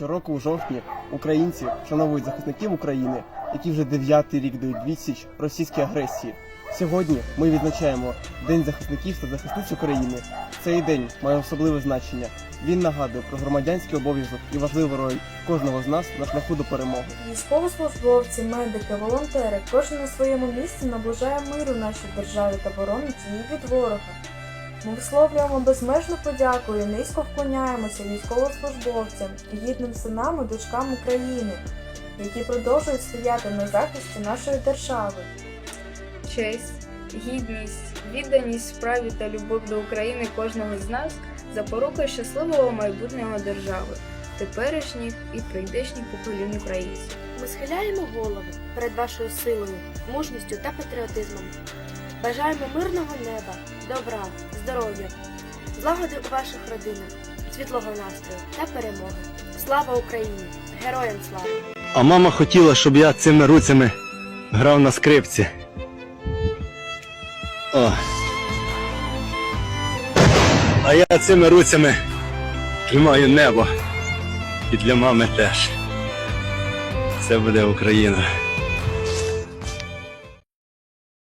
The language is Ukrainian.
Щороку у жовтні українці вшановують захисників України, які вже дев'ятий рік дають відсіч російській агресії. Сьогодні ми відзначаємо День захисників та захисниць України. Цей день має особливе значення. Він нагадує про громадянський обов'язок і важливу роль кожного з нас на шляху до перемоги. Військовослужбовці, медики, волонтери, кожен на своєму місці наближає миру нашій державі та боронить її від ворога. Ми висловлюємо безмежну подяку і низько вклоняємося військовослужбовцям, і гідним синам і дочкам України, які продовжують стояти на захисті нашої держави. честь, гідність, відданість справі та любов до України кожного з нас запорука щасливого майбутнього держави, теперішніх і прийдешніх поколінь українців. Ми схиляємо голови перед вашою силою, мужністю та патріотизмом. Бажаємо мирного неба, добра, здоров'я, злагоди у ваших родинах, світлого настрою та перемоги. Слава Україні! Героям слава! А мама хотіла, щоб я цими руцями грав на скрипці. О. А я цими руцями тримаю небо. І для мами теж. Це буде Україна.